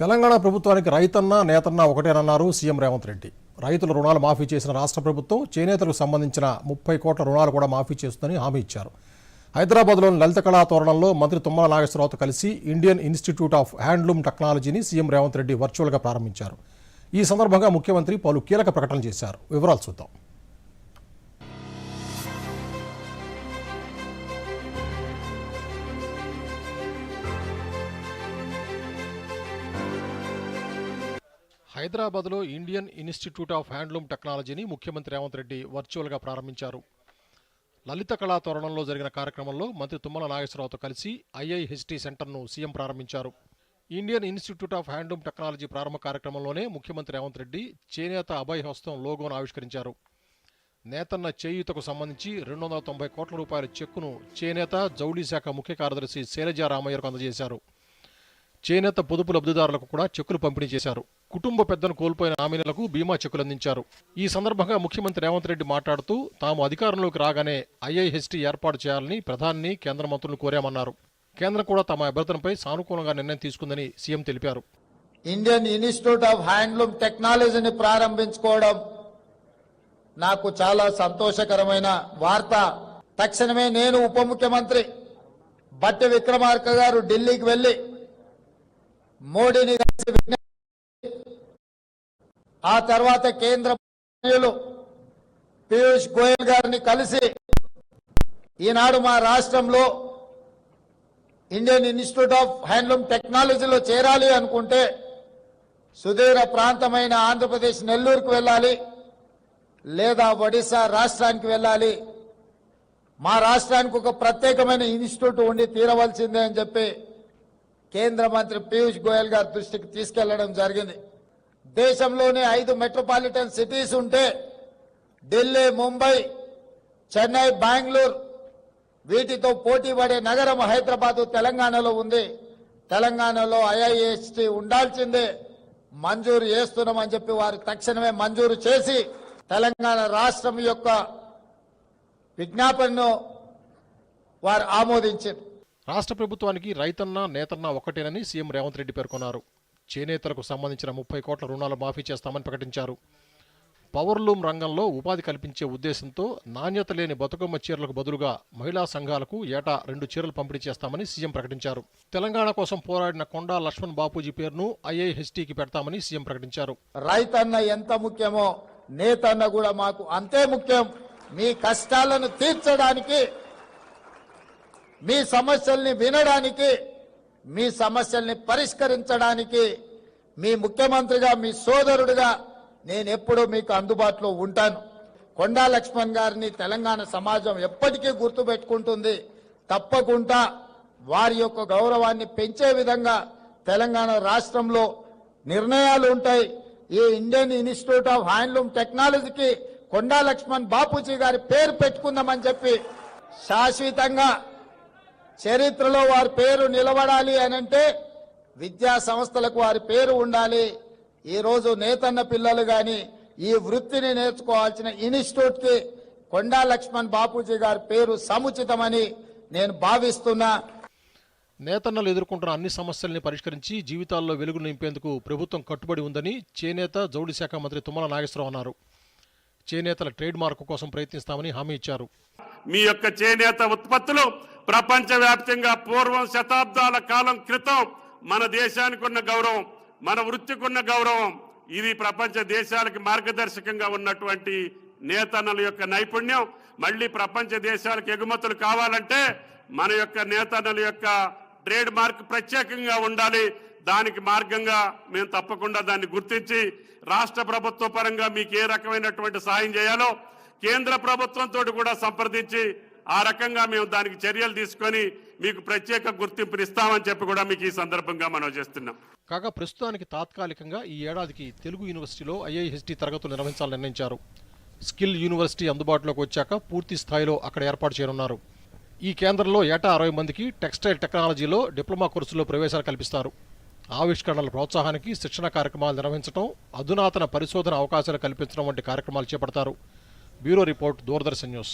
తెలంగాణ ప్రభుత్వానికి రైతన్న నేతన్న ఒకటేనన్నారు సీఎం రేవంత్ రెడ్డి. రైతుల రుణాలు మాఫీ చేసిన రాష్ట్ర ప్రభుత్వం చేనేతలకు సంబంధించిన ముప్పై కోట్ల రుణాలు కూడా మాఫీ చేస్తుందని హామీ ఇచ్చారు. హైదరాబాద్లోని లలిత కళా తోరణంలో మంత్రి తుమ్మల నాగేశ్వరరావుతో కలిసి ఇండియన్ ఇన్స్టిట్యూట్ ఆఫ్ హ్యాండ్లూమ్ టెక్నాలజీని సీఎం రేవంత్ రెడ్డి వర్చువల్గా ప్రారంభించారు. ఈ సందర్భంగా ముఖ్యమంత్రి పలు కీలక ప్రకటనలు చేశారు. వివరాలు చూద్దాం. హైదరాబాద్లో ఇండియన్ ఇన్స్టిట్యూట్ ఆఫ్ హ్యాండ్లూమ్ టెక్నాలజీని ముఖ్యమంత్రి రేవంత్ రెడ్డి వర్చువల్గా ప్రారంభించారు. లలిత కళా తోరణంలో జరిగిన కార్యక్రమంలో మంత్రి తుమ్మల నాగేశ్వరరావుతో కలిసి ఐఐహెచ్టీ సెంటర్ను సీఎం ప్రారంభించారు. Indian Institute of Handloom Technology ప్రారంభ కార్యక్రమంలోనే ముఖ్యమంత్రి రేవంత్ రెడ్డి చేనేత అభయ హస్తం లోగోను ఆవిష్కరించారు. నేతన్న చేయూతకు సంబంధించి రెండు వందల తొంభై కోట్ల రూపాయల చెక్కును చేనేత జౌళీ శాఖ ముఖ్య కార్యదర్శి శైలజా రామయ్యకు అందజేశారు. చేనేత పొదుపు లబ్ధిదారులకు కూడా చెక్కులు పంపిణీ చేశారు. కుటుంబ పెద్దను కోల్పోయిన ఆమెలకు బీమా చెక్కులు అందించారు ఈ సందర్భంగా ముఖ్యమంత్రి రేవంత్ రెడ్డి మాట్లాడుతూ తాము అధికారంలోకి రాగానే ఐఐహెచ్టీ ఏర్పాటు చేయాలని ప్రధాని కేంద్ర మంత్రులను కోరామన్నారు. కేంద్రం కూడా తమ అభ్యర్థనపై సానుకూలంగా నిర్ణయం తీసుకుందని సీఎం తెలిపారు. ఇండియన్ ఇన్స్టిట్యూట్ ఆఫ్ హ్యాండ్లూమ్ టెక్నాలజీని ప్రారంభించుకోవడం నాకు చాలా సంతోషకరమైన వార్త. తక్షణమే నేను ఉప ముఖ్యమంత్రి బట్టి విక్రమార్క గారు ఢిల్లీకి వెళ్ళి మోడీని కలిసి ఆ తర్వాత కేంద్ర పీయూష్ గోయల్ గారిని కలిసి ఈనాడు మా రాష్ట్రంలో ఇండియన్ ఇన్స్టిట్యూట్ ఆఫ్ హ్యాండ్లూమ్ టెక్నాలజీలో చేరాలి అనుకుంటే సుదీర ప్రాంతమైన ఆంధ్రప్రదేశ్ నెల్లూరుకు వెళ్ళాలి లేదా ఒడిశా రాష్ట్రానికి వెళ్ళాలి. మా రాష్ట్రానికి ఒక ప్రత్యేకమైన ఇన్స్టిట్యూట్ ఉండి తీరవలసిందే అని చెప్పి కేంద్ర మంత్రి పీయూష్ గోయల్ గారి దృష్టికి తీసుకెళ్ళడం జరిగింది. దేశంలోనే ఐదు మెట్రోపాలిటన్ సిటీస్ ఉంటే ఢిల్లీ ముంబై చెన్నై బెంగళూరు వీటితో పోటీ పడే నగరం హైదరాబాదు తెలంగాణలో ఉంది. తెలంగాణలో ఐఐఎస్టి ఉండాల్సిందే. మంజూరు చేస్తున్నామని చెప్పి వారు తక్షణమే మంజూరు చేసి తెలంగాణ రాష్ట్రం యొక్క విజ్ఞాపనను వారు ఆమోదించారు. రాష్ట్ర ప్రభుత్వానికి రైతన్న నేతన్న ఒకటేనని సీఎం రేవంత్ రెడ్డి పేర్కొన్నారు. చేనేతలకు సంబంధించిన ముప్పై కోట్ల రుణాలు మాఫీ చేస్తామని ప్రకటించారు. పవర్లూమ్ రంగంలో ఉపాధి కల్పించే ఉద్దేశంతో నాణ్యత లేని బతుకమ్మ చీరలకు బదులుగా మహిళా సంఘాలకు ఏటా రెండు చీరలు పంపిణీ చేస్తామని సీఎం ప్రకటించారు. తెలంగాణ కోసం పోరాడిన కొండా లక్ష్మణ్ బాపూజీ పేరును ఐఐహెచ్టీకి పెడతామని సీఎం ప్రకటించారు. రైతన్న ఎంత ముఖ్యమో నేతన్న కూడా మాకు అంతే ముఖ్యం. మీ కష్టాలను తీర్చడానికి మీ సమస్యల్ని వినడానికి మీ సమస్యల్ని పరిష్కరించడానికి మీ ముఖ్యమంత్రిగా మీ సోదరుడిగా నేను ఎప్పుడూ మీకు అందుబాటులో ఉంటాను. కొండా లక్ష్మణ్ గారిని తెలంగాణ సమాజం ఎప్పటికీ గుర్తుపెట్టుకుంటుంది. తప్పకుండా వారి యొక్క గౌరవాన్ని పెంచే విధంగా తెలంగాణ రాష్ట్రంలో నిర్ణయాలు ఉంటాయి. ఈ ఇండియన్ ఇన్స్టిట్యూట్ ఆఫ్ హ్యాండ్లూమ్ టెక్నాలజీకి కొండా లక్ష్మణ్ బాపూజీ గారి పేరు పెట్టుకుందామని చెప్పి శాశ్వతంగా చరిత్రలో వారి పేరు నిలబడాలి అనంటే విద్యా సంస్థలకు వారి పేరు ఉండాలి. ఈరోజు నేతన్న పిల్లలు కానీ ఈ వృత్తిని నేర్చుకోవాల్సిన ఇన్స్టిట్యూట్కి కొండా లక్ష్మణ్ బాపూజీ గారి పేరు సముచితమని నేను భావిస్తున్నా. నేతన్నలు ఎదుర్కొంటున్న అన్ని సమస్యల్ని పరిష్కరించి జీవితాల్లో వెలుగులు నింపేందుకు ప్రభుత్వం కట్టుబడి ఉందని చేనేత జౌళి శాఖ మంత్రి తుమ్మల నాగేశ్వరరావు అన్నారు. చేనేతల ట్రేడ్ మార్క్ కోసం ప్రయత్నిస్తామని హామీ ఇచ్చారు. మీ యొక్క చేనేత ఉత్పత్తులు ప్రపంచవ్యాప్తంగా పూర్వం శతాబ్దాల కాలం క్రితం మన దేశానికి ఉన్న గౌరవం మన వృత్తికి ఉన్న గౌరవం ఇది ప్రపంచ దేశాలకి మార్గదర్శకంగా ఉన్నటువంటి నేతన్నల యొక్క నైపుణ్యం. మళ్ళీ ప్రపంచ దేశాలకు ఎగుమతులు కావాలంటే మన యొక్క నేతన్నల యొక్క ట్రేడ్ మార్క్ ప్రత్యేకంగా ఉండాలి. దానికి మార్గంగా మేము తప్పకుండా దాన్ని గుర్తించి రాష్ట్ర ప్రభుత్వ పరంగా మీకు ఏ రకమైనటువంటి సాయం చేయాలో కేంద్ర ప్రభుత్వంతో కూడా సంప్రదించి ఆ రకంగా మేము దానికి చర్యలు తీసుకొని మీకు ప్రత్యేక గుర్తింపునిస్తామని చెప్పి కూడా మీకు ఈ సందర్భంగా మనం చేస్తున్నాం. కాగా ప్రస్తుతానికి తాత్కాలికంగా ఈ ఏడాదికి తెలుగు యూనివర్సిటీలో ఐఐహెచ్టీ తరగతులు నిర్వహించాలని నిర్ణయించారు. స్కిల్ యూనివర్సిటీ అందుబాటులోకి వచ్చాక పూర్తి స్థాయిలో అక్కడ ఏర్పాటు చేయనున్నారు. ఈ కేంద్రంలో ఏటా అరవై మందికి టెక్స్టైల్ టెక్నాలజీలో డిప్లొమా కోర్సులో ప్రవేశాలు కల్పిస్తారు. ఆవిష్కరణల ప్రోత్సాహానికి శిక్షణ కార్యక్రమాలు నిర్వహించడం అధునాతన పరిశోధన అవకాశాలు కల్పించడం వంటి కార్యక్రమాలు చేపడతారు. Bureau report Doordarshan news